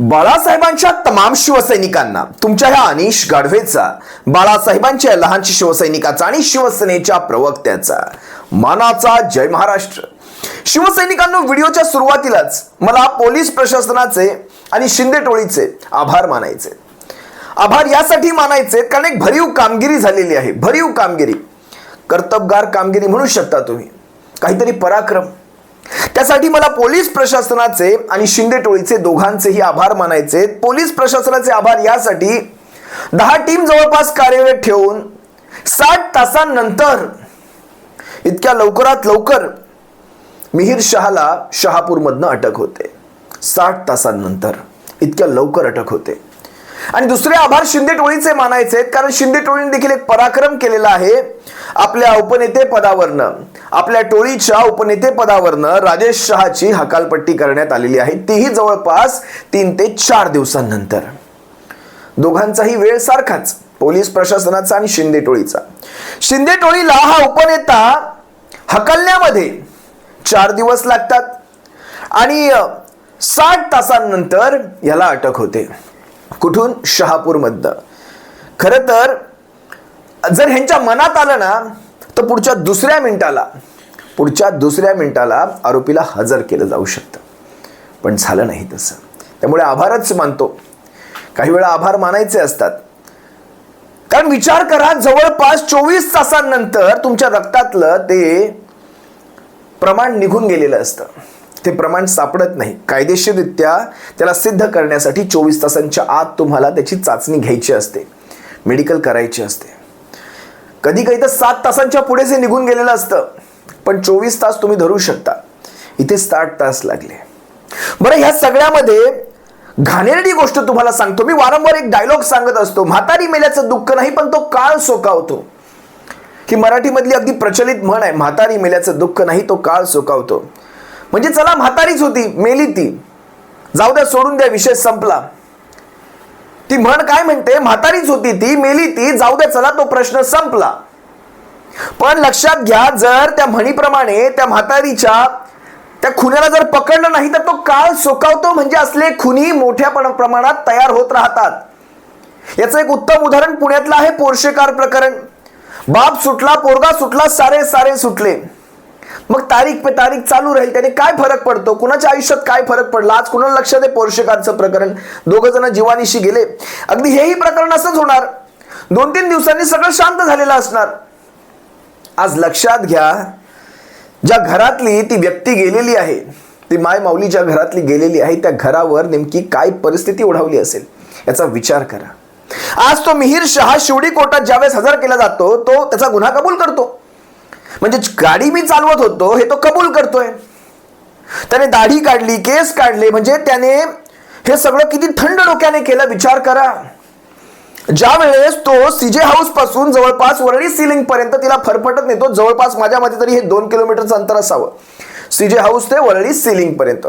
बाळासाहेबांच्या तमाम शिवसैनिकांना तुमच्या ह्या अनिश गाढवेचा बाळासाहेबांच्या लहानशी शिवसैनिकाचा आणि शिवसेनेच्या प्रवक्त्याचा. मानाचा जय महाराष्ट्र. शिवसैनिकांना व्हिडिओच्या सुरुवातीलाच मला पोलीस प्रशासनाचे आणि शिंदे टोळीचे आभार मानायचे. आभार यासाठी मानायचे कारण एक भरीव कामगिरी झालेली आहे. भरीव कामगिरी. कर्तबगार कामगिरी म्हणू शकता तुम्ही. काहीतरी पराक्रम. त्यासाठी मला पोलीस प्रशासनाचे आणि शिंदे टोळीचे दोघांचेही आभार मानायचे. पोलीस प्रशासनाचे आभार यासाठी दहा टीम जवळपास कार्यरत ठेवून साठ तासांनंतर इतक्या लवकरात लवकर मिहीर शहाला शहापूरमधनं अटक होते. साठ तासांनंतर इतक्या लवकर अटक होते. आणि दुसरे आभार शिंदे टोळीचे मानायचे आहेत कारण शिंदे टोळीने देखील एक पराक्रम केलेला आहे आपल्या उपनेते पदावरनं. आपल्या टोळीच्या उपनेते पदावरनं राजेश शहाची हकालपट्टी करण्यात आलेली आहे. तीही जवळपास तीन ते चार दिवसांनंतर. दोघांचाही वेळ सारखाच पोलीस प्रशासनाचा आणि शिंदे टोळीचा. शिंदे टोळीला हा उपनेता हकलण्यामध्ये चार दिवस लागतात आणि साठ तासांनंतर याला अटक होते. कुठून? शहापूरमधनं. खरं तर जर ह्यांच्या मनात आलं ना तर पुढच्या दुसऱ्या मिनिटाला पुढच्या दुसऱ्या मिनिटाला आरोपीला हजर केलं जाऊ शकतं. पण झालं नाही तसं. त्यामुळे आभारच मानतो. काही वेळा आभार मानायचे असतात. कारण विचार करा जवळपास चोवीस तासांनंतर तुमच्या रक्तातलं ते प्रमाण निघून गेलेलं असतं. ते प्रमाण सापडत नाही. कायदेशीररित्या त्याला सिद्ध करण्यासाठी चोवीस तासांच्या आत तुम्हाला त्याची चाचणी घ्यायची असते. मेडिकल करायची असते. कधी काही तर सात तासांच्या पुढेच हे निघून गेलेलं असतं पण चोवीस तास तुम्ही धरू शकता. इथे साठ तास लागले. बरं ह्या सगळ्यामध्ये घाणेरडी गोष्ट तुम्हाला सांगतो. मी वारंवार एक डायलॉग सांगत असतो. म्हातारी मेल्याचं दुःख नाही पण तो काळ सोकावतो. ही मराठीमधली अगदी प्रचलित म्हण आहे म्हातारी मेल्याचं दुःख नाही तो काळ सोकावतो. म्हणजे चला म्हातारीच होती मेली ती. जाऊ द्या सोडून द्या विषय संपला. ती म्हण काय म्हणते? म्हातारीच होती ती मेली ती जाऊ द्या चला तो प्रश्न संपला. पण लक्षात घ्या जर त्या म्हणीप्रमाणे त्या म्हातारीच्या त्या खुन्याला जर पकडलं नाही तर तो काळ सोकावतो म्हणजे असले खुनी मोठ्या पण- प्रमाणात तयार होत राहतात. याचं एक उत्तम उदाहरण पुण्यातलं आहे पोर्शेकार प्रकरण. बाप सुटला पोरगा सुटला सारे सारे सुटले. मग तारीख पे तारीख चालू राहील त्याने काय फरक पडतो? कुणाच्या आयुष्यात काय फरक पडला? आज कुणाला लक्षात आहे पोर्शेकारचं प्रकरण? दोघ जण जीवानीशी गेले. अगदी हेही प्रकरण असंच होणार. दोन तीन दिवसांनी सगळं शांत झालेलं असणार. आज लक्षात घ्या ज्या घरातली ती व्यक्ती गेलेली आहे ती माय माऊली ज्या घरातली गेलेली आहे त्या घरावर नेमकी काय परिस्थिती ओढावली असेल याचा विचार करा. आज तो मिहीर शहा शिवडी कोर्टात ज्यावेळेस हजर केला जातो तो त्याचा गुन्हा कबूल करतो. म्हणजे गाडी मी चालवत होतो हे तो कबूल करतोय. त्याने दाढी काढली केस काढले म्हणजे त्याने हे सगळं किती थंड डोक्याने केलं विचार करा. ज्या वेळेस तो सीजे हाऊसपासून जवळपास वरळी सिलिंग पर्यंत तिला फरफटत नेतो जवळपास माझ्या मते तरी हे दोन किलोमीटरचं अंतर असावं. सीजे हाऊस ते वरळी सिलिंग पर्यंत.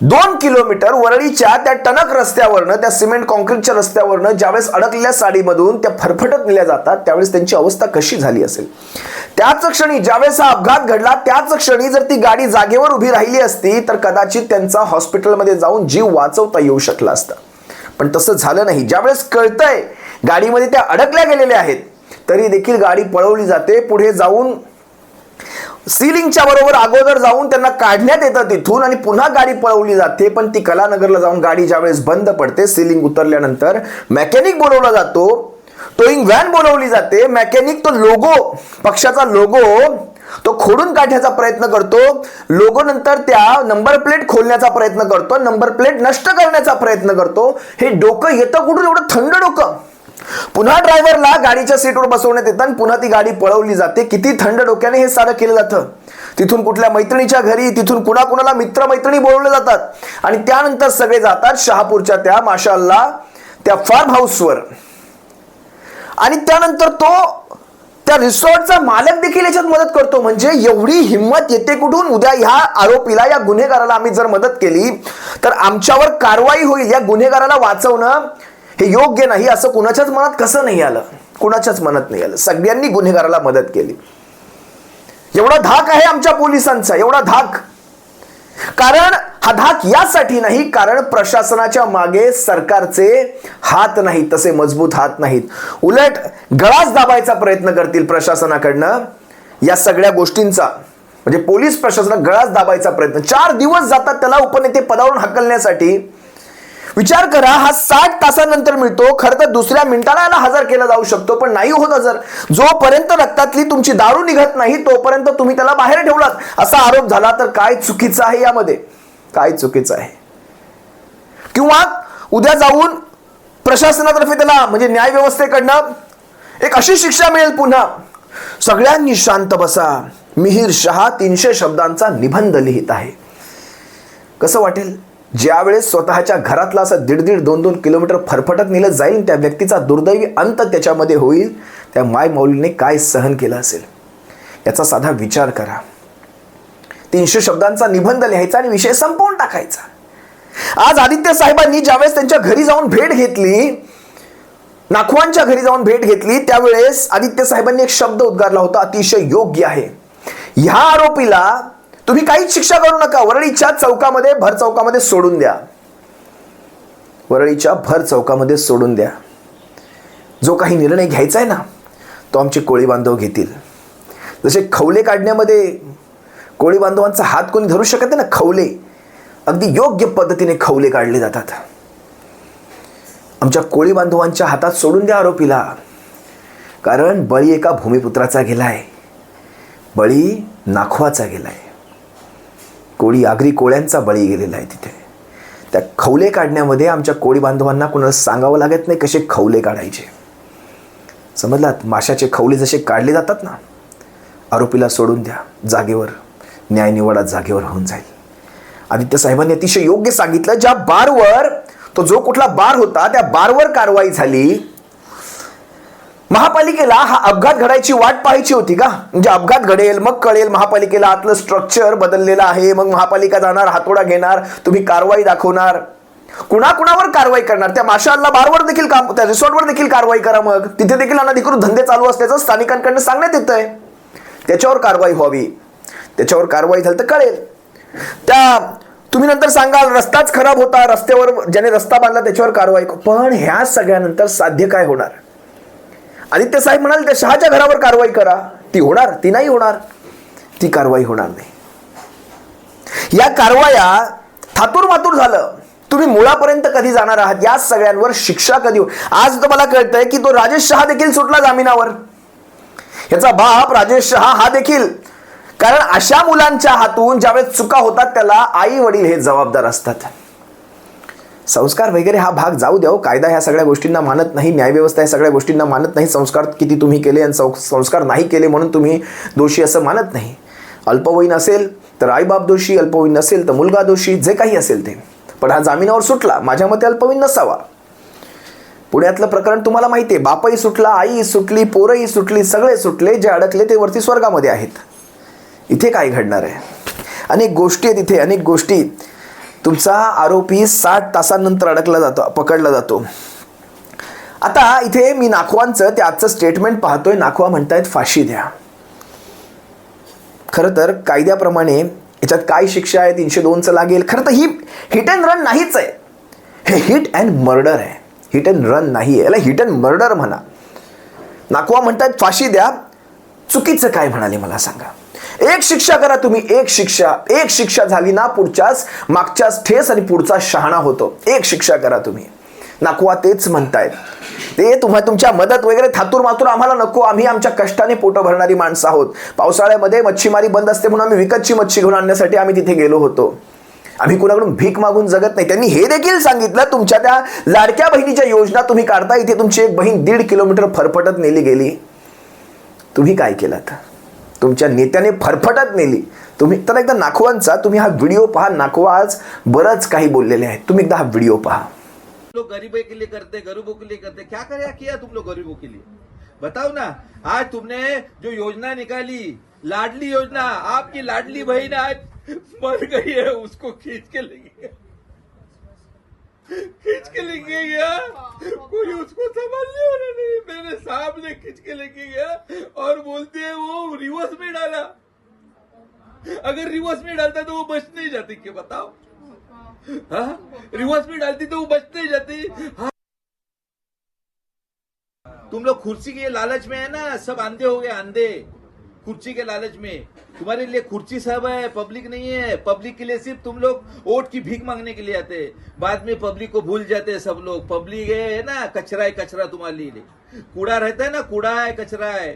दोन किलोमीटर वरळीच्या त्या टणक रस्त्यावरनं त्या सिमेंट कॉन्क्रीटच्या रस्त्यावरनं ज्यावेळेस अडकलेल्या साडीमधून त्या फरफटत नेल्या जातात त्यावेळेस त्यांची अवस्था कशी झाली असेल? त्याच क्षणी ज्यावेळेस हा अपघात घडला त्याच क्षणी जर ती गाडी जागेवर उभी राहिली असती तर कदाचित त्यांचा हॉस्पिटलमध्ये जाऊन जीव वाचवता येऊ शकला असता. पण तसं झालं नाही. ज्यावेळेस कळतंय गाडीमध्ये त्या अडकल्या गेलेल्या आहेत तरी देखील गाडी पळवली जाते. पुढे जाऊन सिलिंगच्या बरोबर अगोदर जाऊन त्यांना काढण्यात येतं तिथून आणि पुन्हा गाडी पळवली जाते. पण ती कलानगरला जाऊन गाडी ज्यावेळेस बंद पडते सिलिंग उतरल्यानंतर मेकॅनिक बोलवला जातो टोईंग व्हॅन बोलवली जाते. मेकॅनिक तो लोगो पक्षाचा लोगो. तो खोडून काढण्याचा प्रयत्न करतो. लोगो नंतर त्या नंबर प्लेट खोलण्याचा प्रयत्न करतो. नंबर प्लेट नष्ट करण्याचा प्रयत्न करतो. हे डोकं येतं कुठून? एवढं थंड डोकं. पुन्हा ड्रायव्हरला गाडीच्या सीटवर बसवण्यात येतं आणि पुन्हा ती गाडी पळवली जाते. किती थंड डोक्याने हे सारं केलं जातं. तिथून कुठल्या मैत्रिणीच्या घरी तिथून कुणा कुणाला मित्र मैत्रिणी बोलवले जातात. आणि त्यानंतर सगळे जातात शहापूरच्या त्या माशाला त्या फार्म हाऊसवर आणि त्यानंतर तो त्या रिसॉर्टचा मालक देखील याच्यात मदत करतो. म्हणजे एवढी हिंमत येते कुठून? उद्या ह्या आरोपीला या गुन्हेगाराला आम्ही जर मदत केली तर आमच्यावर कारवाई होईल. या गुन्हेगाराला वाचवणं हे योग्य नाही असं कुणाच्याच मनात कसं नाही आलं? कुणाच्याच मनात नाही आलं. सगळ्यांनी गुन्हेगाराला मदत केली. एवढा धाक आहे आमच्या पोलिसांचा. एवढा धाक कारण हा धाक यासाठी नाही कारण प्रशासनाच्या मागे सरकारचे हात नाहीत तसे मजबूत हात नाहीत. उलट गळाच दाबायचा प्रयत्न करतील प्रशासनाकडनं या सगळ्या गोष्टींचा. म्हणजे पोलीस प्रशासनात गळाच दाबायचा प्रयत्न. चार दिवस जातात त्याला उपनेते पदावरून हकलण्यासाठी. विचार करा हा साठ तासानंतर मिळतो खरं तर दुसऱ्या मिनिटाला याला हजर केला जाऊ शकतो पण नाही होत हजर. जोपर्यंत रक्तातली तुमची दारू निघत नाही तोपर्यंत तुम्ही त्याला बाहेर ठेवलात. असा आरोप झाला तर काय चुकीचं आहे यामध्ये? काय चुकीचं आहे? किंवा उद्या जाऊन प्रशासनातर्फे त्याला म्हणजे न्याय व्यवस्थेकडनं एक अशी शिक्षा मिळेल पुन्हा. सगळ्यांनी शांत बसा. मिहीर शहा तीनशे शब्दांचा निबंध लिहित आहे. कसं वाटेल? ज्यावेळेस स्वतःच्या घरातला असं दीड दीड दोन दोन किलोमीटर फरफटत नेलं जाईल त्या व्यक्तीचा दुर्दैवी अंत त्याच्यामध्ये होईल. त्या मायमौलीने काय सहन केलं असेल? याचा साधा विचार करा. तीनशे शब्दांचा निबंध लिहायचा आणि विषय संपवून टाकायचा. आज आदित्य साहेबांनी ज्यावेळेस त्यांच्या घरी जाऊन भेट घेतली नाखवांच्या घरी जाऊन भेट घेतली त्यावेळेस आदित्य साहेबांनी एक शब्द उद्गारला होता अतिशय योग्य आहे. ह्या आरोपीला तुम्ही काहीच शिक्षा करू नका. वरळीच्या चौकामध्ये भर चौकामध्ये सोडून द्या. वरळीच्या भर चौकामध्ये सोडून द्या. जो काही निर्णय घ्यायचा आहे ना तो आमचे कोळी बांधव घेतील. जसे खवले काढण्यामध्ये कोळी बांधवांचा हात कोणी धरू शकत नाही ना खवले. अगदी योग्य पद्धतीने खवले काढले जातात. आमच्या कोळी बांधवांच्या हातात सोडून द्या आरोपीला. कारण बळी एका भूमिपुत्राचा गेलाय. बळी नाखवाचा गेलाय. कोळी आगरी कोळ्यांचा बळी गेलेला आहे तिथे. त्या खवले काढण्यामध्ये आमच्या कोळी बांधवांना कुणाला सांगावं लागत नाही कसे खवले काढायचे. समजलात? माशाचे खवले जसे काढले जातात ना आरोपीला सोडून द्या जागेवर न्यायनिवाडा जागेवर होऊन जाईल. आदित्य साहेबांनी अतिशय योग्य सांगितलं ज्या बारवर तो जो कुठला बार होता त्या बारवर कारवाई झाली. महापालिकेला हा अपघात घडायची वाट पाहायची होती का? म्हणजे अपघात घडेल मग कळेल महापालिकेला आतलं स्ट्रक्चर बदललेलं आहे मग महापालिका जाणार हातोडा घेणार तुम्ही कारवाई दाखवणार. कुणाकुणावर कारवाई करणार? त्या माशाला बारवर देखील काम त्या रिसॉर्टवर देखील कारवाई करा मग. तिथे देखील अनधिकृत धंदे चालू असल्याचं स्थानिकांकडनं सांगण्यात येत आहे त्याच्यावर कारवाई व्हावी. त्याच्यावर कारवाई झाली तर कळेल. त्या तुम्ही नंतर सांगाल रस्ताच खराब होता रस्त्यावर ज्याने रस्ता बांधला त्याच्यावर कारवाई पण ह्या सगळ्यानंतर साध्य काय होणार? आदित्य साहेब म्हणाल त्या शहाच्या घरावर कारवाई करा. ती होणार ती नाही होणार. ती कारवाई होणार नाही. या कारवाया थातूर मातूर झालं. तुम्ही मुळापर्यंत कधी जाणार आहात? या सगळ्यांवर शिक्षा कधी हो आज तुम्हाला कळतंय की तो राजेश शहा देखील सुटला जामिनावर. याचा बाप राजेश शहा हा देखील. कारण अशा मुलांच्या हातून ज्यावेळेस चुका होतात त्याला आई वडील हे जबाबदार असतात. संस्कार वगैरे हा भाग जाऊ द्याव हो. कायदा ह्या सगळ्या गोष्टींना मानत नाही न्यायव्यवस्था या सगळ्या गोष्टींना मानत नाही संस्कार किती तुम्ही केले आणि सं- संस्कार नाही केले म्हणून तुम्ही दोषी असं मानत नाही. अल्पवयीन असेल तर आईबाप दोषी अल्पवयीन नसेल तर मुलगा दोषी जे काही असेल ते. पण हा जामिनावर सुटला माझ्या मते अल्पवयीन नसावा. पुण्यातलं प्रकरण तुम्हाला माहिती आहे बापही सुटला आई सुटली पोरही सुटली सगळे सुटले जे अडकले ते वरती स्वर्गामध्ये आहेत. इथे काय घडणार आहे? अनेक गोष्टी आहेत इथे अनेक गोष्टी. तुमचा आरोपी साठ तासांनंतर अडकला जातो पकडला जातो. आता इथे मी नाखवांचं ते आजचं स्टेटमेंट पाहतोय. नाखवा म्हणतायत फाशी द्या. खरं तर कायद्याप्रमाणे याच्यात काय शिक्षा आहे तीनशे दोनचं लागेल. खरं तर ही हिट अँड रन नाहीच आहे. हे हिट अँड मर्डर आहे. हिट अँड रन नाही आहे याला हिट अँड मर्डर म्हणा. नाकवा म्हणतात फाशी द्या. चुकीचं काय म्हणाले मला सांगा. एक शिक्षा करा तुम्ही एक शिक्षा. एक शिक्षा झाली ना पुढच्याच मागच्याच ठेस आणि पुढचा शहाणा होतो. एक शिक्षा करा तुम्ही. नाकवा तेच म्हणतायत. ते तुम्हा तुमच्या मदत वगैरे थातूर मातूर आम्हाला नको. आम्ही आमच्या कष्टाने पोटं भरणारी माणसं आहोत. पावसाळ्यामध्ये मच्छीमारी बंद असते म्हणून आम्ही विकतची मच्छी घेऊन आणण्यासाठी आम्ही तिथे गेलो होतो. आम्ही कुणाकडून भीक मागून जगत नाही. त्यांनी हे देखील सांगितलं तुमच्या त्या लाडक्या बहिणीच्या योजना तुम्ही काढता. इथे तुमची एक बहीण दीड किलोमीटर फरफटत नेली गेली. तुम्ही काय केलं तुमच्या नेत्याने फरफटत नेली. तुम्ही तर एकदा नाखवांचा तुम्ही हा व्हिडिओ पहा. नाखवा आज बरंच काही बोललेले आहेत. तुम्ही एकदा हा व्हिडिओ पहा. लोग गरीबों के लिए करते गरीबों के लिए करते. क्या क्या किया तुम लोग गरीबों के लिए? बताओ ना आज तुमने जो योजना निकाली लाडली योजना आपकी लाडली बहन आज मर गई है उसको खींच के लेंगे खींच के लेंगे गया। कोई उसको संभालने वाला नहीं, मेरे साहब ने खींच के लेके गया और बोलते हैं, वो रिवर्स में डाला। अगर रिवर्स में डालता तो वो बच नहीं जाती, क्या बताओ? हाँ? रिवर्स में डालती तो वो बच नहीं जाती। हाँ। तुम लोग कुर्सी के लालच में है ना, सब अंधे हो गए, अंधे। कुर्सी के लालच में। तुम्हारे लिए कुर्सी सब है पब्लिक नहीं है। पब्लिक के लिए सिर्फ तुम लोग वोट की भीख मांगने के लिए आते। हैं। बाद में पब्लिक को भूल जाते हैं सब लोग। पब्लिक है ना कचरा है कचरा तुम्हारे लिए। कूड़ा रहता है ना कूड़ा है कचरा है।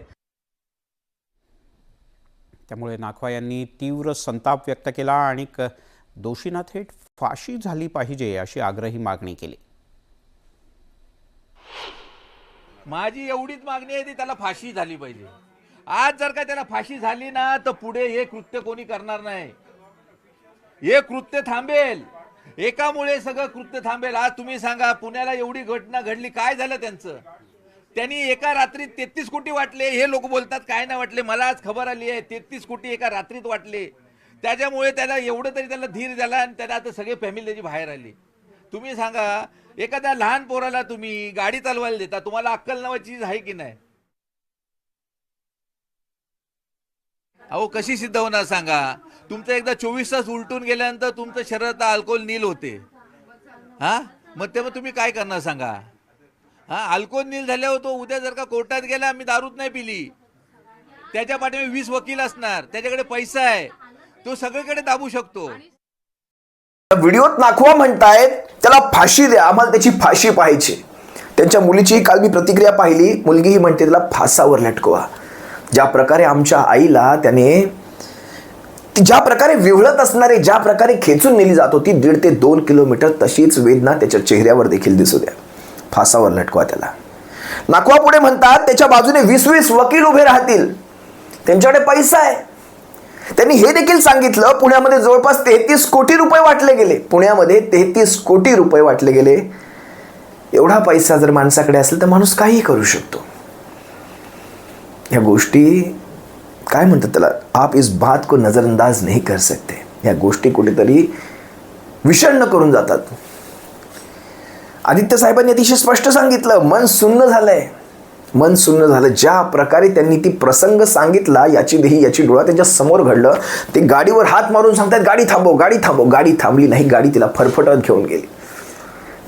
त्यामुळे नाखवा यांनी तीव्र संताप व्यक्त केला आणि दोषींना थेट फाशी झाली पाहिजे अशी आग्रही मागणी केली. माझी एवढीच मागणी आहे ती त्याला फाशी झाली पाहिजे. आज जर का त्याला फाशी झाली ना तर पुढे हे कृत्य कोणी करणार नाही. हे कृत्य थांबेल. एकामुळे सगळं कृत्य थांबेल. आज तुम्ही सांगा पुण्याला एवढी घटना घडली काय झालं त्यांचं? त्यांनी एका रात्रीत तेहतीस कोटी वाटले हे लोक बोलतात काय नाही वाटले. मला आज खबर आली आहे तेहतीस कोटी एका रात्रीत वाटले. त्याच्यामुळे त्याला एवढं तरी त्याला धीर झाला आणि त्याला आता सगळे फॅमिली त्याची बाहेर आली. तुम्ही सांगा एखाद्या लहान पोराला तुम्ही गाडी चालवायला देता तुम्हाला अक्कल नावाची चीज आहे की नाही? अहो कशी सिद्ध होणार सांगा? तुमचं एकदा चोवीस तास उलटून गेल्यानंतर तुमचं शरीरात अल्कोहोल नील होते. हा? मग ते मग तुम्ही काय करणार सांगा? हा अल्कोहोल नील झाल्यावर तो उद्या जर का कोर्टात गेला मी दारूच नाही पिली. त्याच्या पाठीमागे वीस वकील असणार. त्याच्याकडे पैसा आहे. तो सगळीकडे दाबू शकतो. व्हिडिओत नाखवा म्हणतायत त्याला फाशी द्या. आम्हाला त्याची फाशी पाहायची त्यांच्या मुलीची काल मी प्रतिक्रिया पाहिली. मुलगी ही म्हणते त्याला फासावर लटकवा. ज्या प्रकारे आमच्या आईला त्याने ती ज्या प्रकारे विवळत असणारे ज्या प्रकारे खेचून नेली जात होती दीड ते दोन किलोमीटर तशीच वेदना त्याच्या चेहऱ्यावर देखील दिसू द्या. फासावर लटकवा त्याला. नाकवा पुढे म्हणतात त्याच्या बाजूने वीस वीस वकील उभे राहतील. त्यांच्याकडे पैसा आहे. त्यांनी हे देखील सांगितलं पुण्यामध्ये जवळपास तेहतीस कोटी रुपये वाटले गेले. पुण्यामध्ये तेहतीस कोटी रुपये वाटले गेले. एवढा पैसा जर माणसाकडे असेल तर माणूस काहीही करू शकतो. ह्या गोष्टी काय म्हणतात त्याला आप इस बात को नजरअंदाज नाही कर सकते. ह्या गोष्टी कुठेतरी विषण्ण करून जातात. आदित्य साहेबांनी अतिशय स्पष्ट सांगितलं मन सुन्न झालंय. मन सुन्न झालं. ज्या प्रकारे त्यांनी ती प्रसंग सांगितला याची देही याची डोळा त्यांच्यासमोर घडलं ते गाडीवर हात मारून सांगतात गाडी थांबव गाडी थांबव. गाडी थांबली नाही गाडी तिला फरफटत घेऊन गेली.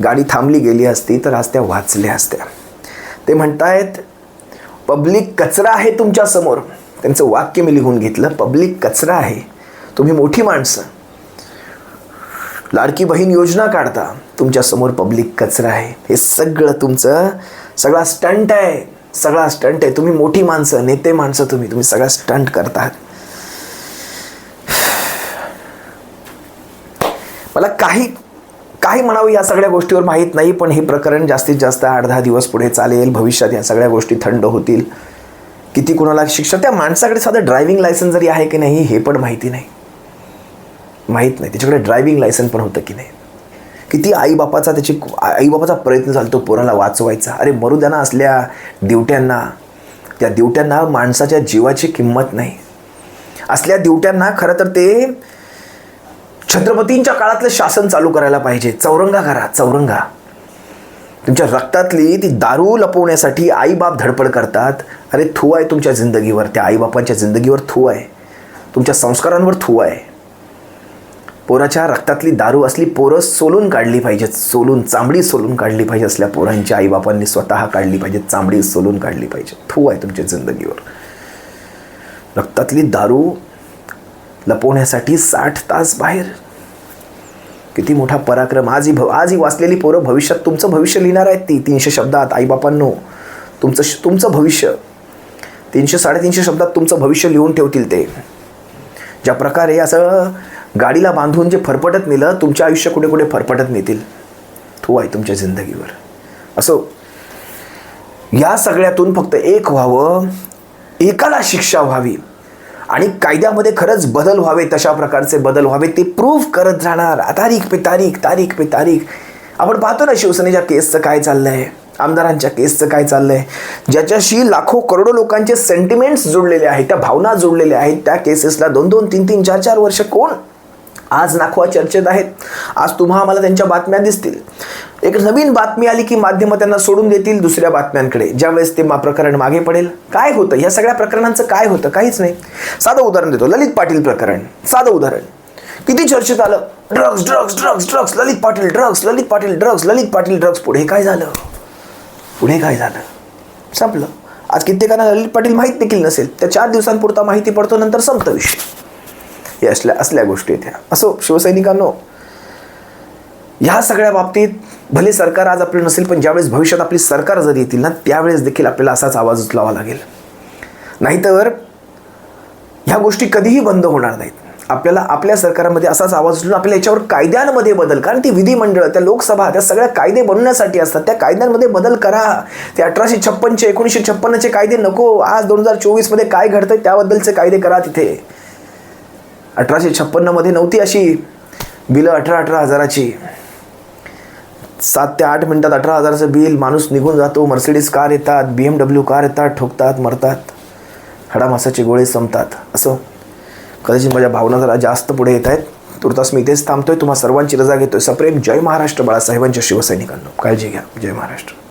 गाडी थांबली गेली असती तर आज त्या वाचल्या असत्या. ते म्हणतायत पब्लिक कचरा आहे तुमच्यासमोर. त्यांचं वाक्य मी लिहून घेतलं पब्लिक कचरा आहे. तुम्ही मोठी माणसं. लाडकी बहीण योजना काढता तुमच्यासमोर पब्लिक कचरा आहे. हे सगळं तुमचं सगळा स्टंट आहे. सगळा स्टंट आहे. तुम्ही मोठी माणसं नेते माणसं तुम्ही. तुम्ही सगळा स्टंट करता मला काही काही म्हणावं या सगळ्या गोष्टीवर माहीत नाही पण हे प्रकरण जास्तीत जास्त आठ दहा दिवस पुढे चालेल. भविष्यात या सगळ्या गोष्टी थंड होतील. किती कुणाला शिक्षा त्या माणसाकडे साधं ड्रायव्हिंग लायसन्स जरी आहे की नाही हे पण माहिती नाही. माहीत नाही. त्याच्याकडे ड्रायव्हिंग लायसन पण होतं की नाही. किती आईबापाचा त्याची आईबापाचा प्रयत्न झाला तो पोराला वाचवायचा. अरे मरू असल्या दिवट्यांना त्या दिवट्यांना माणसाच्या जीवाची किंमत नाही. असल्या दिवट्यांना खरं तर ते छत्रपतींच्या काळातलं शासन चालू करायला पाहिजे. चौरंगा करा चौरंगा. तुमच्या रक्तातली ती दारू लपवण्यासाठी आईबाप धडपड करतात. अरे थू आहे तुमच्या जिंदगीवर. त्या आईबापांच्या जिंदगीवर थू आहे. तुमच्या संस्कारांवर थू आहे. पोराच्या रक्तातली दारू असली पोरं सोलून काढली पाहिजेत. सोलून चांबडी सोलून काढली पाहिजे असल्या पोरांच्या आईबापांनी स्वतः काढली पाहिजे चांबडी सोलून काढली पाहिजे थू आहे तुमच्या जिंदगीवर. रक्तातली दारू लपवण्यासाठी साठ तास बाहेर. किती मोठा पराक्रम. आजही भव आज ही वाचलेली पोरं भविष्यात तुमचं भविष्य लिहिणार आहेत ती तीनशे शब्दात आईबापांनो. तुमचं श- तुमचं भविष्य. तीनशे साडेतीनशे शब्दात तुमचं भविष्य लिहून ठेवतील ते. ज्या प्रकारे असं गाडीला बांधून जे फरफटत नेलं तुमचं आयुष्य कुठे कुठे फरफटत नेतील? तो आहे तुमच्या जिंदगीवर. असो या सगळ्यातून फक्त एक व्हावं एकाला शिक्षा व्हावी. आणि कायद्यामध्ये खरंच बदल व्हावे तशा प्रकारचे बदल व्हावे ते प्रूव्ह करत राहणार तारीख पे तारीख तारीख पे तारीख. आपण पाहतो ना शिवसेनेच्या केसचं काय चाललं आहे आमदारांच्या केसचं काय चाललंय. ज्याच्याशी लाखो करोडो लोकांचे सेंटिमेंट्स जोडलेले आहेत त्या भावना जोडलेल्या आहेत त्या केसेसला दोन दोन तीन तीन चार चार वर्ष कोण? आज नाखवा चर्चेत आहेत. आज तुम्हा आम्हाला त्यांच्या बातम्या दिसतील. एक नवीन बातमी आली की माध्यमं त्यांना सोडून देतील दुसऱ्या बातम्यांकडे. ज्यावेळेस ते मा प्रकरण मागे पडेल. काय होतं? या सगळ्या प्रकरणांचं काय होतं? काहीच नाही. साधं उदाहरण देतो. ललित पाटील प्रकरण. साधं उदाहरण. किती चर्चेत आलं? Drugs drugs drugs drugs Lalit Patil drugs Lalit Patil drugs Lalit Patil drugs पुढे काय झालं? पुढे काय झालं? संपलं. आज कित्येकांना ललित पाटील माहीत देखील नसेल. त्या चार दिवसांपुरता माहिती पडतो नंतर संपतं विषय. हे असल्या असल्या गोष्टी त्या. असो शिवसैनिकांनो ह्या सगळ्या बाबतीत भले सरकार आज आपलं नसेल पण ज्यावेळेस भविष्यात आपली सरकार जर येतील ना त्यावेळेस देखील आपल्याला असाच आवाज उचलावा लागेल. नाहीतर ह्या गोष्टी कधीही बंद होणार नाहीत. आपल्याला आपल्या सरकारमध्ये असाच आवाज उचलून आपल्याला याच्यावर कायद्यांमध्ये बदल कारण ती विधिमंडळ त्या लोकसभा त्या सगळ्या कायदे बनवण्यासाठी असतात. त्या कायद्यांमध्ये बदल करा. ते अठराशे छप्पनचे एकोणीसशे छप्पन्नचे कायदे नको. आज दोन हजार चोवीसमध्ये काय घडतं त्याबद्दलचे कायदे करा तिथे. अठराशे छप्पन्नमध्ये नव्हती अशी बिलं अठरा अठरा हजाराची. सात ते आठ मिनिटात अठरा हजाराचं बिल माणूस निघून जातो मर्सिडीज कार येतात बी एम डब्ल्यू कार येतात ठोकतात मरतात. हाडामासाचे गोळे संपतात. असं. कदाचित माझ्या भावना जरा जास्त पुढे येत आहेत. तुर्तास मी इथेच थांबतोय. तुम्हा सर्वांची रजा घेतोय. सप्रेम जय महाराष्ट्र बाळासाहेबांच्या शिवसैनिकांना. काळजी घ्या. जय महाराष्ट्र.